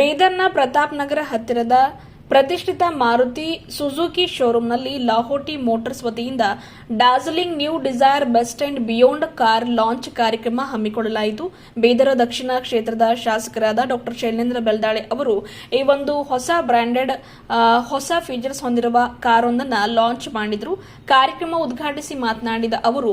ಬೀದರ್ನ ಪ್ರತಾಪ್ ನಗರ ಹತ್ತಿರದ ಪ್ರತಿಷ್ಠಿತ ಮಾರುತಿ ಸುಜುಕಿ ಶೋರೂಂನಲ್ಲಿ ಲಾಹೋಟಿ ಮೋಟಾರ್ಸ್ ವತಿಯಿಂದ dazzling new Dzire best and beyond car launch ಕಾರ್ಯಕ್ರಮ ಹಮ್ಮಿಕೊಳ್ಳಲಾಯಿತು. ಬೀದರ ದಕ್ಷಿಣ ಕ್ಷೇತ್ರದ ಶಾಸಕರಾದ ಡಾಕ್ಟರ್ ಶೈಲೇಂದ್ರ ಬೆಲ್ದಾಳೆ ಅವರು ಈ ಒಂದು ಹೊಸ ಬ್ರ್ಯಾಂಡೆಡ್ ಹೊಸ ಫೀಚರ್ಸ್ ಹೊಂದಿರುವ ಕಾರೊಂದನ್ನು ಲಾಂಚ್ ಮಾಡಿದ್ರು. ಕಾರ್ಯಕ್ರಮ ಉದ್ಘಾಟಿಸಿ ಮಾತನಾಡಿದ ಅವರು,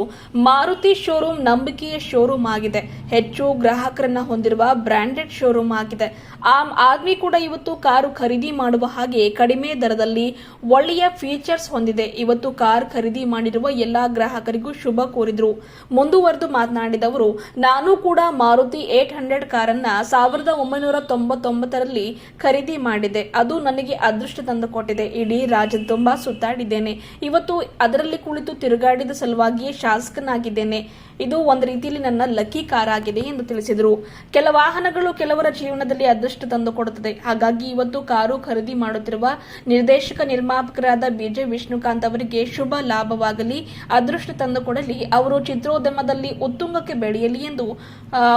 ಮಾರುತಿ ಶೋರೂಮ್ ನಂಬಿಕೆಯ ಶೋರೂಮ್ ಆಗಿದೆ. ಹೆಚ್ಚು ಗ್ರಾಹಕರನ್ನ ಹೊಂದಿರುವ ಬ್ರಾಂಡೆಡ್ ಶೋರೂಮ್ ಆಗಿದೆ. ಆಮ್ ಆದ್ಮಿ ಕೂಡ ಇವತ್ತು ಕಾರು ಖರೀದಿ ಮಾಡುವ ಕಡಿಮೆ ದರದಲ್ಲಿ ಒಳ್ಳೆಯ ಫೀಚರ್ಸ್ ಹೊಂದಿದೆ. ಇವತ್ತು ಕಾರ್ ಖರೀದಿ ಮಾಡಿರುವ ಎಲ್ಲಾ ಗ್ರಾಹಕರಿಗೂ ಶುಭ ಕೋರಿದ್ರು. ಮುಂದುವರೆದು ಮಾತನಾಡಿದವರು ನಾನು ಕೂಡ ಮಾರುತಿ ಏಟ್ ಹಂಡ್ರೆಡ್ ಕಾರನ್ನ ಸಾವಿರದ ಒಂಬೈನೂರ ತೊಂಬತ್ತೊಂಬತ್ತರಲ್ಲಿ ಖರೀದಿ ಮಾಡಿದೆ. ಅದು ನನಗೆ ಅದೃಷ್ಟ ತಂದುಕೊಟ್ಟಿದೆ. ಇಡೀ ರಾಜ ತುಂಬಾ ಸುತ್ತಾಡಿದ್ದೇನೆ. ಇವತ್ತು ಅದರಲ್ಲಿ ಕುಳಿತು ತಿರುಗಾಡಿದ ಸಲುವಾಗಿಯೇ ಶಾಸಕನಾಗಿದ್ದೇನೆ. ಇದು ಒಂದು ರೀತಿಯಲ್ಲಿ ನನ್ನ ಲಕ್ಕಿ ಕಾರ್ ಆಗಿದೆ ಎಂದು ತಿಳಿಸಿದರು. ಕೆಲ ವಾಹನಗಳು ಕೆಲವರ ಜೀವನದಲ್ಲಿ ಅದೃಷ್ಟ ತಂದುಕೊಡುತ್ತದೆ. ಹಾಗಾಗಿ ಇವತ್ತು ಕಾರು ಖರೀದಿ ಮಾಡುತ್ತಿರುವ ನಿರ್ದೇಶಕ ನಿರ್ಮಾಪಕರಾದ ಬಿಜೆ ವಿಷ್ಣುಕಾಂತ್ ಅವರಿಗೆ ಶುಭ ಲಾಭವಾಗಲಿ, ಅದೃಷ್ಟ ತಂದುಕೊಡಲಿ, ಅವರು ಚಿತ್ರೋದ್ಯಮದಲ್ಲಿ ಉತ್ತುಂಗಕ್ಕೆ ಬೆಳೆಯಲಿ ಎಂದು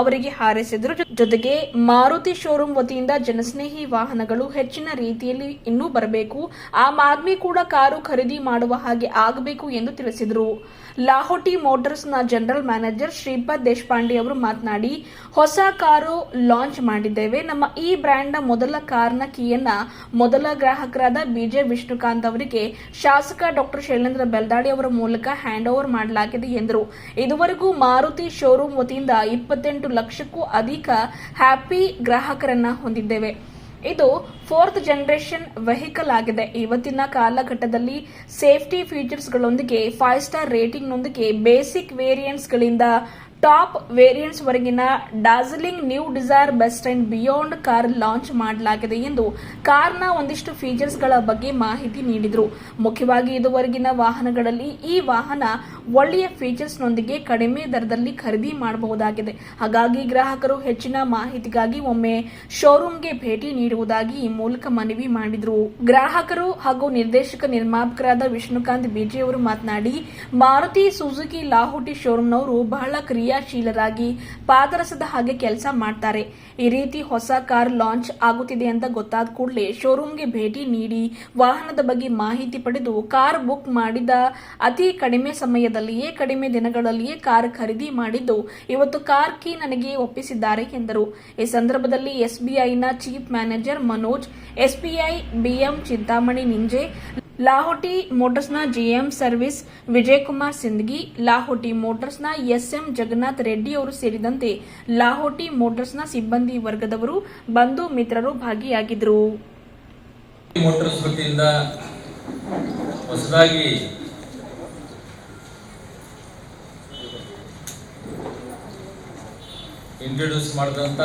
ಅವರಿಗೆ ಹಾರೈಸಿದರು. ಜೊತೆಗೆ ಮಾರುತಿ ಶೋರೂಮ್ ವತಿಯಿಂದ ಜನಸ್ನೇಹಿ ವಾಹನಗಳು ಹೆಚ್ಚಿನ ರೀತಿಯಲ್ಲಿ ಇನ್ನೂ ಬರಬೇಕು. ಆಮ್ ಆದ್ಮಿ ಕೂಡ ಕಾರು ಖರೀದಿ ಮಾಡುವ ಹಾಗೆ ಆಗಬೇಕು ಎಂದು ತಿಳಿಸಿದರು. ಲಾಹೋಟಿ ಮೋಟಾರ್ಸ್ನ ಜನರಲ್ ಮ್ಯಾನೇಜರ್ ಶ್ರೀಪಾದ್ ದೇಶಪಾಂಡೆ ಅವರು ಮಾತನಾಡಿ, ಹೊಸ ಕಾರು ಲಾಂಚ್ ಮಾಡಿದ್ದೇವೆ. ನಮ್ಮ ಈ ಬ್ರ್ಯಾಂಡ್ನ ಮೊದಲ ಕಾರ್ನ ಕೀಯನ್ನ ಮೊದಲ ಗ್ರಾಹಕರಾದ ಬಿಜೆ ವಿಷ್ಣುಕಾಂತ್ ಅವರಿಗೆ ಶಾಸಕ ಡಾಕ್ಟರ್ ಶೈಲೇಂದ್ರ ಬೆಲ್ದಾಡಿ ಅವರ ಮೂಲಕ ಹ್ಯಾಂಡ್ ಓವರ್ ಮಾಡಲಾಗಿದೆ ಎಂದರು. ಇದುವರೆಗೂ ಮಾರುತಿ ಶೋರೂಮ್ ವತಿಯಿಂದ ಇಪ್ಪತ್ತೆಂಟು ಲಕ್ಷಕ್ಕೂ ಅಧಿಕ ಹ್ಯಾಪಿ ಗ್ರಾಹಕರನ್ನ ಹೊಂದಿದ್ದೇವೆ. ಇದು ಫೋರ್ತ್ ಜನರೇಷನ್ ವೆಹಿಕಲ್ ಆಗಿದೆ. ಇವತ್ತಿನ ಕಾಲಘಟ್ಟದಲ್ಲಿ ಸೇಫ್ಟಿ ಫೀಚರ್ಸ್ಗಳೊಂದಿಗೆ ಫೈವ್ ಸ್ಟಾರ್ ರೇಟಿಂಗ್ನೊಂದಿಗೆ ಬೇಸಿಕ್ ವೇರಿಯಂಟ್ಸ್ಗಳಿಂದ ಟಾಪ್ ವೇರಿಯಂಟ್ಸ್ ವರೆಗಿನ dazzling new Dzire best and beyond car launch ಮಾಡಲಾಗಿದೆ ಎಂದು ಕಾರ್ನ ಒಂದಿಷ್ಟು ಫೀಚರ್ಸ್ಗಳ ಬಗ್ಗೆ ಮಾಹಿತಿ ನೀಡಿದರು. ಮುಖ್ಯವಾಗಿ ಇದುವರೆಗಿನ ವಾಹನಗಳಲ್ಲಿ ಈ ವಾಹನ ಒಳ್ಳೆಯ ಫೀಚರ್ಸ್ನೊಂದಿಗೆ ಕಡಿಮೆ ದರದಲ್ಲಿ ಖರೀದಿ ಮಾಡಬಹುದಾಗಿದೆ. ಹಾಗಾಗಿ ಗ್ರಾಹಕರು ಹೆಚ್ಚಿನ ಮಾಹಿತಿಗಾಗಿ ಒಮ್ಮೆ ಶೋರೂಮ್ಗೆ ಭೇಟಿ ನೀಡುವುದಾಗಿ ಈ ಮೂಲಕ ಮನವಿ ಮಾಡಿದರು. ಗ್ರಾಹಕರು ಹಾಗೂ ನಿರ್ದೇಶಕ ನಿರ್ಮಾಪಕರಾದ ವಿಷ್ಣುಕಾಂತ್ ಬಿಜೆ ಅವರು ಮಾತನಾಡಿ, ಮಾರುತಿ ಸುಜುಕಿ ಲಾಹೋಟಿ ಶೋರೂಮ್ನವರು ಬಹಳ ಕ್ರಿಯಾಶೀಲರಾಗಿ ಪಾದರಸದ ಹಾಗೆ ಕೆಲಸ ಮಾಡ್ತಾರೆ. ಈ ರೀತಿ ಹೊಸ ಕಾರ್ ಲಾಂಚ್ ಆಗುತ್ತಿದೆ ಅಂತ ಗೊತ್ತಾದ ಕೂಡಲೇ ಶೋರೂಮ್ಗೆ ಭೇಟಿ ನೀಡಿ ವಾಹನದ ಬಗ್ಗೆ ಮಾಹಿತಿ ಪಡೆದು ಕಾರ್ ಬುಕ್ ಮಾಡಿದ ಅತಿ ಕಡಿಮೆ ಸಮಯದಲ್ಲಿಯೇ, ಕಡಿಮೆ ದಿನಗಳಲ್ಲಿಯೇ ಕಾರ್ ಖರೀದಿ ಮಾಡಿದ್ದು ಇವತ್ತು ಕಾರ್ ಕೀ ನನಗೆ ಒಪ್ಪಿಸಿದ್ದಾರೆ ಎಂದರು. ಈ ಸಂದರ್ಭದಲ್ಲಿ ಎಸ್ಬಿಐನ chief manager Manoj, SBI BM Chintamani Ninje Lahoti ಮೋಟರ್ಸ್ನ GM service Vijayakumar Sindagi, Lahoti ಮೋಟರ್ಸ್ನ ಎಸ್ಎಂ ಜಗನ್ನಾಥ್ ರೆಡ್ಡಿ ಅವರು ಸೇರಿದಂತೆ ಲಾಹೋಟಿ ಮೋಟರ್ಸ್ನ ಸಿಬ್ಬಂದಿ ವರ್ಗದವರು ಬಂಧು ಮಿತ್ರರು ಭಾಗಿಯಾಗಿದ್ದರು. ಇಂಟ್ರೊಡ್ಯೂಸ್ ಮಾಡಿದಂಥ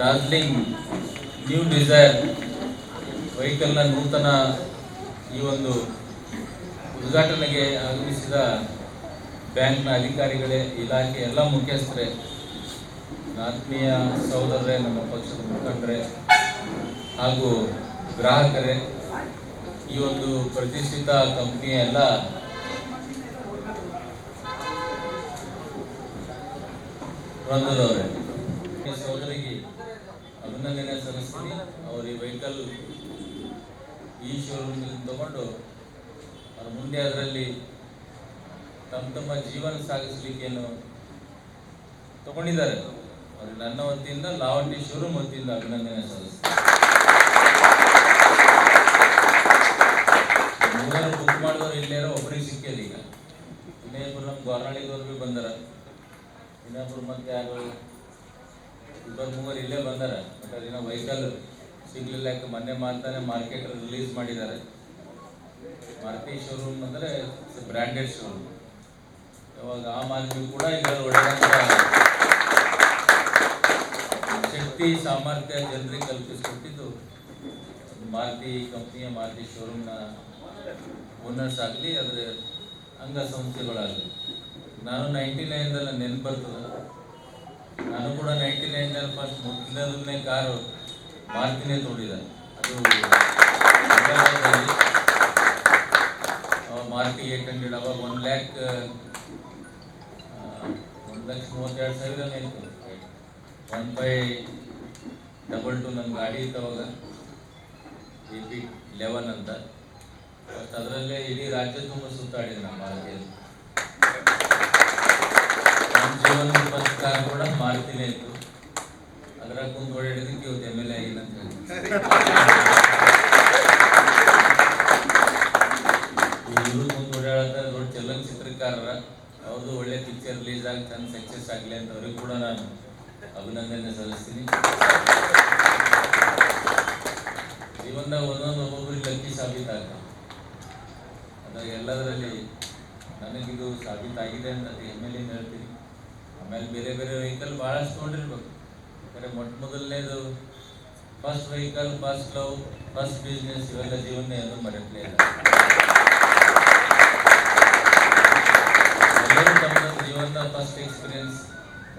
ಡಾರ್ಲಿಂಗ್ ನ್ಯೂ ಡಿಸೈರ್ ವೆಹಿಕಲ್ನ ನೂತನ ಈ ಒಂದು ಉದ್ಘಾಟನೆಗೆ ಆಗಮಿಸಿದ ಬ್ಯಾಂಕ್ನ ಅಧಿಕಾರಿಗಳೇ, ಇಲಾಖೆ ಎಲ್ಲ ಮುಖ್ಯಸ್ಥರೇ, ಆತ್ಮೀಯ ಸಹೋದರರೇ, ನಮ್ಮ ಪಕ್ಷದ ಮುಖಂಡರೇ ಹಾಗೂ ಗ್ರಾಹಕರೇ, ಈ ಒಂದು ಪ್ರತಿಷ್ಠಿತ ಕಂಪ್ನಿಯ ಎಲ್ಲ ಸಹೋದರಿಗೆ ಅಭಿನಂದನೆ ಸಲ್ಲಿಸ್ತೀನಿ. ಅವರು ವೆಹಿಕಲ್ ಈ ತಗೊಂಡು ಅವ್ರ ಮುಂದೆ ಅದರಲ್ಲಿ ತಮ್ಮ ತಮ್ಮ ಜೀವನ ಸಾಗಿಸ್ಲಿಕ್ಕೇನು ತಗೊಂಡಿದ್ದಾರೆ. ಅವ್ರಿಗೆ ನನ್ನ ವತಿಯಿಂದ ಲಾವಣ್ಯ ಶೋರೂಮ್ ವತಿಯಿಂದ ಅಭಿನಂದನೆ ಸಲ್ಲಿಸ್ತಾರೆ ಬುಕ್ ಮಾಡಿದವರು ಇಲ್ಲೇರೋ ಒಬ್ಬರಿಗೆ ಸಿಕ್ಕಿಲ್ಲ ಈಗ. ಇನ್ನೇಬ್ರು ನಮ್ಮ ಗೋರ್ನಾಳಿದವ್ರು ಭೀ ಬಂದಾರ. ಇನ್ನೊಬ್ರು ಮತ್ತೆ ಯಾರು ಇಬ್ಬರು ಮೂವರು ಇಲ್ಲೇ ಬಂದಾರ. ಬಟ್ ಅದಿನ ವೆಹಿಕಲ್ ಸಿಗ್ಲಿಲ್ಲ ಯಾಕೆ ಮೊನ್ನೆ ಮಾತಾನೆ ಮಾರ್ಕೆಟ್ ರಿಲೀಸ್ ಮಾಡಿದ್ದಾರೆ. ಮಾರುತಿ ಶೋರೂಮ್ ಅಂದರೆ ಬ್ರ್ಯಾಂಡೆಡ್ ಶೋರೂಮ್ ಇವಾಗ ಆ ಮಾರ್ಕೆಟ್ ಕೂಡ ಈಗ ಒಳ್ಳೆಯ ಶಕ್ತಿ, ಸಾಮರ್ಥ್ಯ ಜನರಿಗೆ ಕಲ್ಪಿಸಿಕೊಟ್ಟಿದ್ದು ಮಾರುತಿ ಕಂಪ್ನಿಯ ಮಾರುತಿ ಶೋರೂಮ್ನ ಓನರ್ಸ್ ಆಗಲಿ ಅದರ ಅಂಗಸಂಸ್ಥೆಗಳಾಗಲಿ. ನಾನು ನೈಂಟಿ ನೈನ್ದಲ್ಲಿ ನೆನಪು ಬರ್ತದೆ. ನಾನು ಕೂಡ ನೈಂಟಿ ನೈನ್ದಲ್ಲಿ ಫಸ್ಟ್ ಮೊದಲನೇ ಕಾರು. ಮಾರುತಿನೇ ತೋಡಿದ್ದಾರೆ ಅದು ಮಾರ್ಕಿಗೆ ಅವಾಗ ಹಂಡ್ರೆಡ್ ಅವಾಗ ಒನ್ ಲ್ಯಾಕ್ ಒಂದು ಲಕ್ಷ ಮೂವತ್ತೆರಡು ಸಾವಿರ ಇತ್ತು. ಒನ್ ಬೈ ಡಬಲ್ ಟು ನನ್ನ ಗಾಡಿ ಇತ್ತವಾಗ ಎ ಪಿ ಲೆವೆನ್ ಅಂತ. ಬಟ್ ಅದರಲ್ಲೇ ಇಡೀ ರಾಜ್ಯ ತುಂಬ ಸುತ್ತಾಡಿದೆ ನಮ್ಮ ಮಾರುತಿಯಲ್ಲಿ ನಮ್ಮ ಜೀವನದ ಕಾರ್ ಕೂಡ ಮಾರ್ತಿನೇ ಇತ್ತು. ಅದರ ಕುಂತು ಓಡಾಡಿದಕ್ಕೆ ಇವತ್ತು ಎಂ ಎಲ್ ಎ ಆಗಿಲ್ಲ ಅಂತ ಹೇಳಿ ಇವರು ಕುಂತು ಓಡಾಡತ್ತ ದೊಡ್ಡ ಚಲನಚಿತ್ರಕಾರರ ಅವ್ರದ್ದು ಒಳ್ಳೆ ಪಿಕ್ಚರ್ ರಿಲೀಸ್ ಆಗಿ ಚಂದ ಸಕ್ಸಸ್ ಆಗಲಿ ಅಂತ ಕೂಡ ನಾನು ಅಭಿನಂದನೆ ಸಲ್ಲಿಸ್ತೀನಿ. ಜೀವನದಾಗ ಒಂದೊಂದು ಒಬ್ಬೊಬ್ಬರಿಗೆ ಲಕ್ಕಿ ಸಾಬೀತಾಗ ಅದಾಗ ಎಲ್ಲದರಲ್ಲಿ ನನಗಿದು ಸಾಬೀತಾಗಿದೆ ಅಂತ ಎನ್ ಹೇಳ್ತೀನಿ. ಆಮೇಲೆ ಬೇರೆ ಬೇರೆ ವೆಹಿಕಲ್ ಭಾಳಷ್ಟು ತೊಗೊಂಡಿರ್ಬೇಕು ಯಾಕಂದರೆ ಮೊಟ್ಟ ಮೊದಲನೇದು first vehicle first love first business ಇವೆಲ್ಲ ಜೀವನ ಏನು ಮರೆಯಲೇ ಇಲ್ಲ ತಮ್ಮ ಜೀವನದ ಫಸ್ಟ್ ಎಕ್ಸ್ಪೀರಿಯನ್ಸ್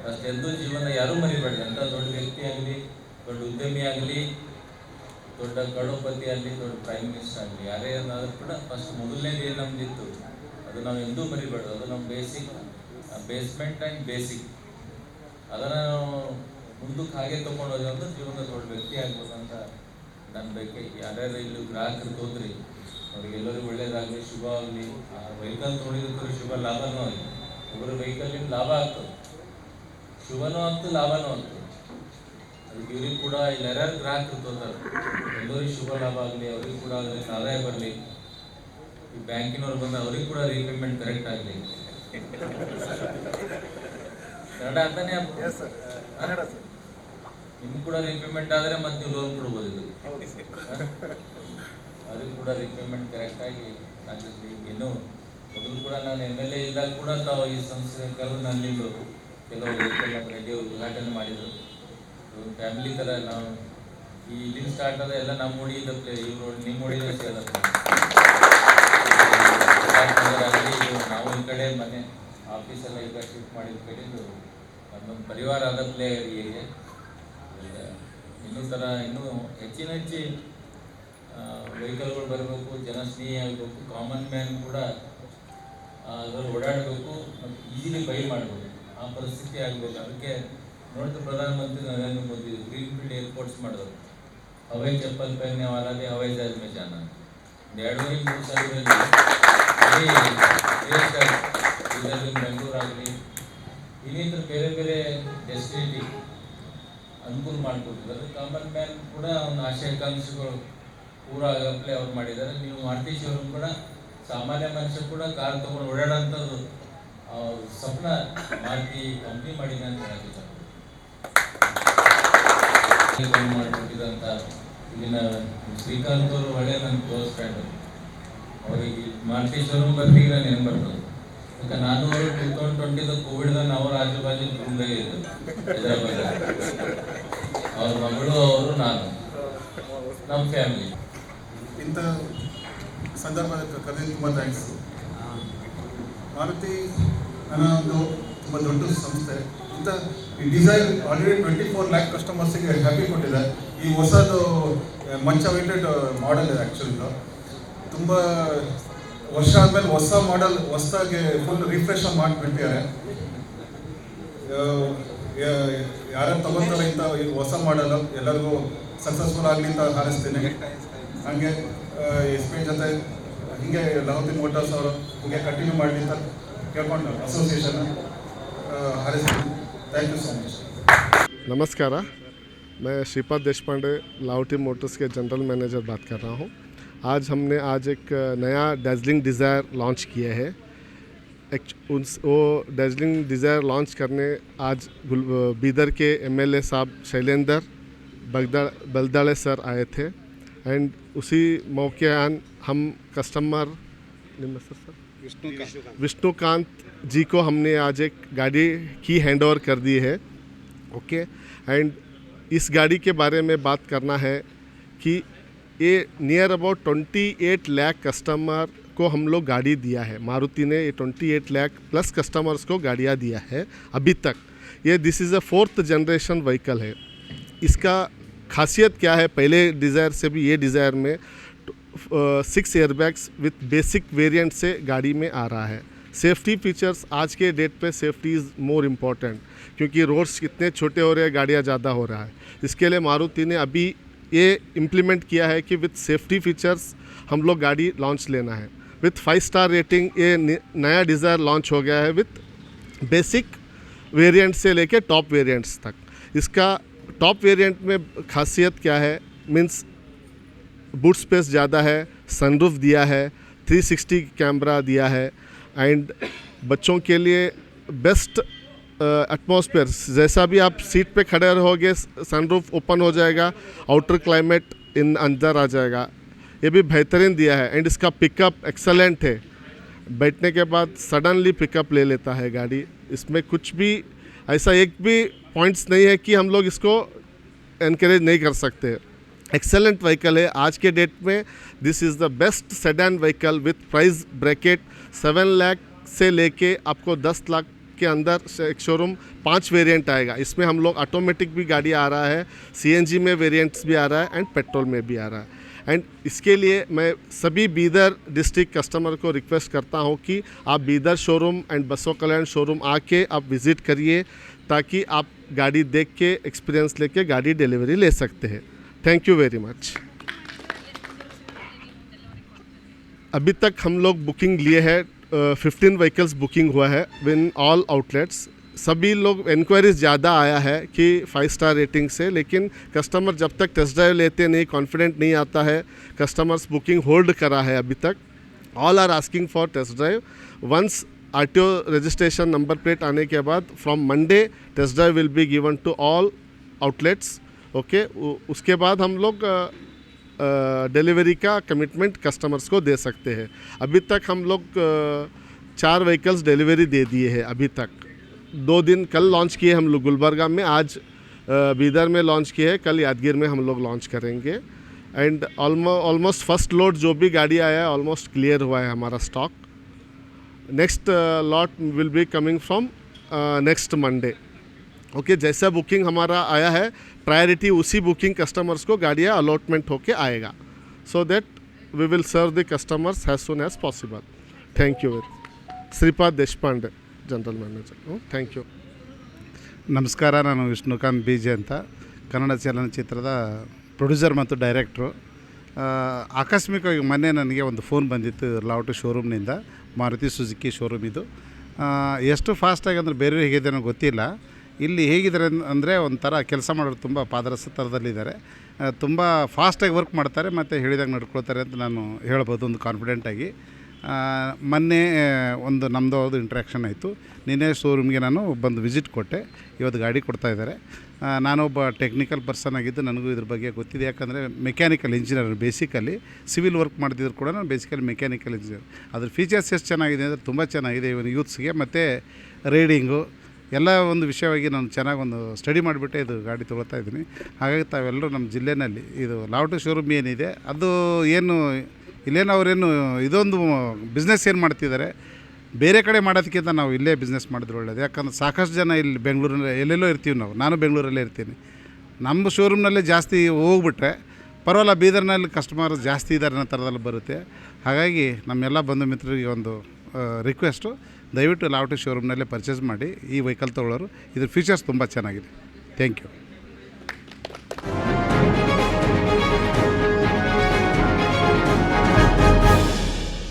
ಫಸ್ಟ್ ಎಲ್ಲೂ ಜೀವನ ಯಾರೂ ಮರಿಬೇಡ. ಅಂತ ದೊಡ್ಡ ವ್ಯಕ್ತಿ ಆಗಲಿ, ದೊಡ್ಡ ಉದ್ಯಮಿ ಆಗಲಿ, ದೊಡ್ಡ ಕಡೋಪತಿ ಆಗಲಿ, ದೊಡ್ಡ ಪ್ರೈಮ್ ಮಿನಿಸ್ಟರ್ ಆಗಲಿ, ಯಾರೇ ಏನಾದರೂ ಕೂಡ ಫಸ್ಟ್ ಮೊದಲನೇದು ಏನು ನಮ್ದಿತ್ತು. ಅದು ನಾವು ಎಂದೂ ಮರಿಬೇಡ. ಅದು ನಮ್ಮ ಬೇಸಿಕ್ ಬೇಸ್ಮೆಂಟ್ ಆ್ಯಂಡ್ ಬೇಸಿಕ್ ಅದನ್ನು ಮುಂದಕ್ಕೆ ಹಾಗೆ ತೊಗೊಂಡು ಹೋದ್ರೆ ಅಂದ್ರೆ ಜೀವನದ ದೊಡ್ಡ ವ್ಯಕ್ತಿ ಆಗ್ಬೋದು ಅಂತ ನನ್ನ ಬೇಕೆ. ಯಾರ್ಯಾರು ಇಲ್ಲಿ ಗ್ರಾಹಕರು ಹೋದ್ರಿ, ಅವ್ರಿಗೆಲ್ಲರಿಗೂ ಒಳ್ಳೇದಾಗಲಿ, ಶುಭ ಆಗಲಿ. ಆ ವೆಹಿಕಲ್ ತೊಗೊಂಡಿದ್ರೆ ಶುಭ ಲಾಭನೂ ಆಗಲಿ. ಒಬ್ಬರು ವೆಹಿಕಲಿಂದ ಲಾಭ ಆಗ್ತದೆ. ಶುಭನೂ ಆಗ್ತದೆ ಲಾಭನೂ ಆಗ್ತದೆ ಅದಕ್ಕೆ ಇವ್ರಿಗೆ ಕೂಡ ಇಲ್ಲಿ ಯಾರ್ಯಾರು ಗ್ರಾಹಕರು ತೋತಾರೆ, ಎಲ್ಲರಿಗೂ ಶುಭ ಲಾಭ ಆಗಲಿ, ಅವ್ರಿಗೆ ಕೂಡ ಅದರಿಂದ ಆದಾಯ ಬರಲಿ. ಈ ಬ್ಯಾಂಕಿನವ್ರು ಬಂದು ಅವ್ರಿಗೆ ಕೂಡ ರೀಪೇಮೆಂಟ್ ಕರೆಕ್ಟ್ ಆಗಲಿ. ಕನ್ನಡ ಅಂತಾನೆ ನಿಮ್ಗೆ ಕೂಡ ರಿಪೇಮೆಂಟ್ ಆದರೆ ಮತ್ತೆ ನೀವು ಲೋನ್ ಕೊಡ್ಬೋದು ಇದು. ಅದಕ್ಕೆ ಕೂಡ ರಿಪೇಮೆಂಟ್ ಕರೆಕ್ಟಾಗಿ ಆಗಿ ಇನ್ನು ಮೊದಲು ಕೂಡ ನಾನು ಎಂ ಎಲ್ ಎ ಇದ್ದಾಗ ಕೂಡ ತಾವು ಈ ಸಂಸ್ಥೆ ಕರೆದು ನನ್ನಿಂದು ಕೆಲವು ರೆಡ್ಡಿ ಅವರು ಉದ್ಘಾಟನೆ ಮಾಡಿದರು. ಫ್ಯಾಮಿಲಿ ಥರ ನಾವು ಈ ಇಲ್ಲಿ ಸ್ಟಾರ್ಟ್ ಆದ ಎಲ್ಲ ನಮ್ಮ ಮುಡಿಯಿಂದ ಪ್ಲೇ ಇವರು ನಿಮ್ಮ ಇದು ನಾವು ಈ ಕಡೆ ಮನೆ ಆಫೀಸೆಲ್ಲ ಈಗ ಶಿಫ್ಟ್ ಮಾಡಿದ ಕಡೆದು ನಮ್ಮೊಂದು ಪರಿವಾರ ಆದ ಪ್ಲೇ ಏರಿಯಾ ಇನ್ನೂ ಥರ ಇನ್ನೂ ಹೆಚ್ಚಿನ ಹೆಚ್ಚಿ ವೆಹಿಕಲ್ಗಳು ಬರಬೇಕು, ಜನಸ್ನೇಹಿ ಆಗಬೇಕು ಕಾಮನ್ ಮ್ಯಾನ್ ಕೂಡ ಅದರಲ್ಲಿ ಓಡಾಡಬೇಕು ಮತ್ತು ಈಸಿಲಿ ಬೈ ಮಾಡಬೇಕು ಆ ಪರಿಸ್ಥಿತಿ ಆಗಬೇಕು. ಅದಕ್ಕೆ ನೋಡಿದ ಪ್ರಧಾನಮಂತ್ರಿ Narendra Modi green field airports ಮಾಡಿದ್ರು. ಹವೈ ಚಪ್ಪಲ್ ಪಹನೆ ವಾಲಾಗೆ ಹವೈ ಜಹಾಜ್ ಮೇ ಜಾನ ಎರಡೂವರೆ ಮೂರು ಸಾವಿರದಲ್ಲಿ ಬೆಂಗಳೂರು ಆಗಲಿ ಇನ್ನಿತರ ಬೇರೆ ಬೇರೆ ಡೆಸ್ಟಿನೇಟಿ ಅನುಕೂಲ ಮಾಡಿಕೊಟ್ಟಿದ್ದಾರೆ. ಕಾಮನ್ ಮ್ಯಾನ್ ಕೂಡ ಒಂದು ಪೂರ ಆಗಪ್ಲೆ ಅವ್ರು ಮಾಡಿದ್ದಾರೆ. ನೀವು ಮಾರುತಿ ಶೋರೂಮ್ ಕೂಡ ಸಾಮಾನ್ಯ ಮನುಷ್ಯ ಕೂಡ ಕಾರ್ ತಗೊಂಡು ಓಡಾಡೋಂಥದ್ದು ಅವ್ರ ಸ್ವಪ್ನ ಮಾರುತಿ ಕಂಪ್ನಿ ಮಾಡಿದೆ ಅಂತ ಹೇಳಿದ್ದಾರೆ. ಮಾಡಿಕೊಟ್ಟಿದಂಥ ಇಲ್ಲಿನ ಶ್ರೀಕಾಂತ್ ಅವರು ಒಳ್ಳೆ ನನ್ನ ಕ್ಲೋಸ್ ಫ್ರೆಂಡ್ ಅವರಿಗೆ ಮಾರುತಿ ಶೋರೂಮ್ ಬರ್ತೀಗ ನಾನು ಏನು ಬರ್ತದೆ. ಯಾಕೆ ನಾನು ಅವರು ಟೂ ತೌಸಂಡ್ ಟ್ವೆಂಟಿದ ಕೋವಿಡ್ದಾಗ ಅವ್ರ ಆಜು ಬಾಜು ರೂಮ್ದಾಗೆ ಹೈದರಾಬಾದ್ ಅವ್ರ ಮಗಳು ಅವರು ನಾನು ನಮ್ಮ ಫ್ಯಾಮಿಲಿ ಇಂಥ ಸಂದರ್ಭದ ಕರೆದು ತುಂಬ ಥ್ಯಾಂಕ್ಸ್ ಮಾರುತಿ ನನ್ನ ಒಂದು ತುಂಬ ದೊಡ್ಡ ಸಂಸ್ಥೆ. ಇಂಥ ಈ design already twenty four lakh ಕಸ್ಟಮರ್ಸಿಗೆ happy ಕೊಟ್ಟಿದೆ. ಈ ಹೊಸದು ಮಂಚ ವೈಟೆಡ್ ಮಾಡೆಲ್ ಇದೆ ಆ್ಯಕ್ಚುಲಿ ತುಂಬ ವರ್ಷ ಆದಮೇಲೆ ಹೊಸ ಮಾಡೆಲ್ ಹೊಸದಾಗಿ ಫುಲ್ ರಿಫ್ರೆಶ್ ಮಾಡಿಬಿಟ್ಟಿದ್ದಾರೆ. ಯಾರು ತಗೋತಾರೆ ಇಂಥ ಈ ಹೊಸ ಮಾಡಲು ಎಲ್ಲರಿಗೂ ಸಕ್ಸಸ್ಫುಲ್ ಆಗಲಿ ಅಂತ ಹಾರೈಸ್ತೀನಿ ಹಾಗೆ ಎಸ್ ಪಿ ಜೊತೆ ಹೀಗೆ ಲಹೋತಿ ಮೋಟಾರ್ಸ್ ಅವರು ಹೀಗೆ ಕಂಟಿನ್ಯೂ ಮಾಡಲಿ ಅಂತ ಕೇಳ್ಕೊಂಡು ಅಸೋಸಿಯೇಷನ್ ಹಾರೈಸ್ತೀನಿ ಥ್ಯಾಂಕ್ ಯು ಸೊ ಮಚ್ नमस्कार मैं श्रीपाद देशपांडे लाहौटी मोटर्स के जनरल मैनेजर बात कर रहा हूँ आज हमने आज एक नया डेजलिंग डिज़ायर लॉन्च किया है एक उस वो डेजलिंग डिज़ायर लॉन्च करने आज बीदर के एमएलए साहब शैलेंद्र बगदा बलदाड़े सर आए थे। एंड उसी मौके आन हम कस्टमर सर। विष्णुकांत। जी को हमने आज एक गाड़ी की हैंड ओवर कर दी है। ओके एंड इस गाड़ी के बारे में बात करना है कि ये नियर अबाउट 28 लाख कस्टमर को हम लोग गाड़ी दिया है। मारुति ने ये 28 लाख प्लस कस्टमर्स को गाड़ियाँ दिया है अभी तक। ये this is a fourth generation vehicle है। इसका खासियत क्या है? पहले डिज़ायर से भी ये डिज़ायर में six airbags with basic variant से गाड़ी में आ रहा है। सेफ्टी फीचर्स आज के डेट पे सेफ्टी इज़ मोर इंपॉर्टेंट क्योंकि रोड्स कितने छोटे हो रहे हैं, गाड़ियाँ ज़्यादा हो रहा है। इसके लिए मारुति ने अभी ये इम्प्लीमेंट किया है कि विथ सेफ्टी फीचर्स हम लोग गाड़ी लॉन्च लेना है। विथ फाइव स्टार रेटिंग ये नया डिज़ायर लॉन्च हो गया है विथ बेसिक वेरिएंट से लेके टॉप वेरिएंट्स तक। इसका टॉप वेरिएंट में खासियत क्या है? मीन्स बूट स्पेस ज़्यादा है, सनरूफ दिया है 360 कैमरा दिया है, एंड बच्चों के लिए बेस्ट एटमॉस्फेयर जैसा भी आप सीट पे खड़े रहोगे सनरूफ ओपन हो जाएगा, आउटर क्लाइमेट इन अंदर आ जाएगा। ये भी बेहतरीन दिया है एंड इसका पिकअप एक्सलेंट है। बैठने के बाद सडनली पिकअप ले लेता है गाड़ी। इसमें कुछ भी, ऐसा एक भी पॉइंट्स नहीं है कि हम लोग इसको इनक्रेज नहीं कर सकते। एक्सेलेंट व्हीकल है। आज के डेट में this is the best sedan vehicle with price bracket seven lakh से लेके आपको दस लाख के अंदर एक शोरूम पाँच वेरिएंट आएगा। इसमें हम लोग ऑटोमेटिक भी गाड़ी आ रहा है सीएनजी में वेरिएंट्स भी आ रहा है एंड पेट्रोल में भी आ रहा है। एंड इसके लिए मैं सभी बीदर डिस्ट्रिक्ट कस्टमर को रिक्वेस्ट करता हूँ कि आप बीदर शोरूम एंड बसो कल्याण शोरूम आके आप विज़िट करिए, ताकि आप गाड़ी देख के एक्सपीरियंस लेके गाड़ी डिलीवरी ले सकते हैं। थैंक यू वेरी मच अभी तक हम लोग बुकिंग लिए हैं फिफ्टीन व्हीकल्स बुकिंग हुआ है विन ऑल आउटलेट्स सभी लोग इंक्वायरीज ज़्यादा आया है कि फाइव स्टार रेटिंग से, लेकिन कस्टमर जब तक टेस्ट ड्राइव लेते नहीं कॉन्फिडेंट नहीं आता है कस्टमर्स बुकिंग होल्ड करा है अभी तक। All are asking for test drive once R T O registration number plate आने के बाद from Monday test drive will be given to all outlets okay उसके बाद हम लोग डिलीवरी का कमिटमेंट कस्टमर्स को दे सकते हैं। अभी तक हम लोग चार व्हीकल्स डिलीवरी दे दिए हैं अभी तक। दो दिन कल लॉन्च किए हम लोग गुलबर्गा में, आज बीदर में लॉन्च किए हैं, कल यादगीर में हम लोग लॉन्च करेंगे। एंड ऑलमोस्ट फ़र्स्ट लोड जो भी गाड़ी आया है ऑलमोस्ट क्लियर हुआ है हमारा stock next lot will be coming from next Monday okay जैसा बुकिंग हमारा आया है प्रायोरिटी उसी बुकिंग कस्टमर्स को गाड़ियाँ अलॉटमेंट होके आएगा। So that we will serve the customers has soon as possible thank you Shripad Deshpande. General manager. Thank you. ನಮಸ್ಕಾರ, ನಾನು ವಿಷ್ಣುಕಾಂತ್ ಬಿ ಜೆ ಅಂತ. ಕನ್ನಡ ಚಲನಚಿತ್ರದ ಪ್ರೊಡ್ಯೂಸರ್ ಮತ್ತು ಡೈರೆಕ್ಟ್ರು. ಆಕಸ್ಮಿಕವಾಗಿ ಮೊನ್ನೆ ನನಗೆ ಒಂದು ಫೋನ್ ಬಂದಿತ್ತು ಲಾವಟು ಶೋರೂಮ್ನಿಂದ. ಮಾರುತಿ ಸುಜುಕಿ ಶೋರೂಮ್ ಇದು. ಎಷ್ಟು ಫಾಸ್ಟಾಗಿ ಅಂದರೆ ಬೇರೆ ಹೇಗಿದೆ ಅನ್ನೋ ಗೊತ್ತಿಲ್ಲ. ಇಲ್ಲಿ ಹೇಗಿದ್ದಾರೆ ಅಂದರೆ ಒಂಥರ ಕೆಲಸ ಮಾಡೋರು ತುಂಬ ಪಾದರಸ ಥರದಲ್ಲಿದ್ದಾರೆ ತುಂಬ ಫಾಸ್ಟಾಗಿ ವರ್ಕ್ ಮಾಡ್ತಾರೆ, ಮತ್ತು ಹೇಳಿದಾಗ ನಡ್ಕೊಳ್ತಾರೆ ಅಂತ ನಾನು ಹೇಳ್ಬೋದು, ಒಂದು ಕಾನ್ಫಿಡೆಂಟಾಗಿ ಮೊನ್ನೆ ಒಂದು ನಮ್ಮದು ಅದು ಇಂಟ್ರ್ಯಾಕ್ಷನ್ ಆಯಿತು. ನಿನ್ನೆ ಶೋರೂಮ್ಗೆ ನಾನು ಬಂದು ವಿಸಿಟ್ ಕೊಟ್ಟೆ. ಇವತ್ತು ಗಾಡಿ ಕೊಡ್ತಾ ಇದ್ದಾರೆ. ನಾನೊಬ್ಬ ಟೆಕ್ನಿಕಲ್ ಪರ್ಸನ್ ಆಗಿದ್ದು ನನಗೂ ಇದ್ರ ಬಗ್ಗೆ ಗೊತ್ತಿದೆ. ಯಾಕಂದರೆ mechanical engineer basically civil work ಮಾಡ್ತಿದ್ರು ಕೂಡ ನಾನು ಬೇಸಿಕಲಿ ಮೆಕ್ಯಾನಿಕಲ್ ಇಂಜಿನಿಯರ್ ಅದ್ರ ಫೀಚರ್ಸ್ ಎಷ್ಟು ಚೆನ್ನಾಗಿದೆ ಅಂದರೆ ತುಂಬ ಚೆನ್ನಾಗಿದೆ. ಇವನು ಯೂತ್ಸ್ಗೆ ಮತ್ತು ರೈಡಿಂಗು ಎಲ್ಲ ಒಂದು ವಿಷಯವಾಗಿ ನಾನು ಚೆನ್ನಾಗಿ ಒಂದು ಸ್ಟಡಿ ಮಾಡಿಬಿಟ್ಟೆ ಇದು ಗಾಡಿ ತೊಗೊಳ್ತಾ ಇದ್ದೀನಿ. ಹಾಗಾಗಿ ತಾವೆಲ್ಲರೂ ನಮ್ಮ ಜಿಲ್ಲೆಯಲ್ಲಿ ಇದು ಲಾವಟು ಶೋರೂಮ್ ಏನಿದೆ, ಅದು ಏನು ಇಲ್ಲೇನು ಅವರೇನು, ಇದೊಂದು ಬಿಸ್ನೆಸ್ ಏನು ಮಾಡ್ತಿದ್ದಾರೆ? ಬೇರೆ ಕಡೆ ಮಾಡೋದಕ್ಕಿಂತ ನಾವು ಇಲ್ಲೇ ಬಿಸ್ನೆಸ್ ಮಾಡಿದ್ರೆ ಒಳ್ಳೇದು. ಯಾಕಂದ್ರೆ ಸಾಕಷ್ಟು ಜನ ಇಲ್ಲಿ ಬೆಂಗಳೂರಲ್ಲಿ ಎಲ್ಲೆಲ್ಲೋ ಇರ್ತೀವಿ ನಾವು. ನಾನು ಬೆಂಗಳೂರಲ್ಲೇ ಇರ್ತೀನಿ. ನಮ್ಮ ಶೋರೂಮ್ನಲ್ಲೇ ಜಾಸ್ತಿ ಹೋಗ್ಬಿಟ್ರೆ ಪರವಾಗಿಲ್ಲ, ಬೀದರ್ನಲ್ಲಿ ಕಸ್ಟಮರ್ ಜಾಸ್ತಿ ಇದ್ದಾರೆ ಅನ್ನೋ ಥರದಲ್ಲಿ ಬರುತ್ತೆ. ಹಾಗಾಗಿ ನಮ್ಮೆಲ್ಲ ಬಂಧು ಮಿತ್ರರಿಗೆ ಒಂದು ರಿಕ್ವೆಸ್ಟು ದಯವಿಟ್ಟು ಲಾವಟಿ ಶೋರೂಮ್ನಲ್ಲೇ ಪರ್ಚೇಸ್ ಮಾಡಿ ಈ ವೆಹಿಕಲ್ ತೊಗೊಳ್ಳೋರು. ಇದ್ರ ಫೀಚರ್ಸ್ ತುಂಬ ಚೆನ್ನಾಗಿದೆ. Thank you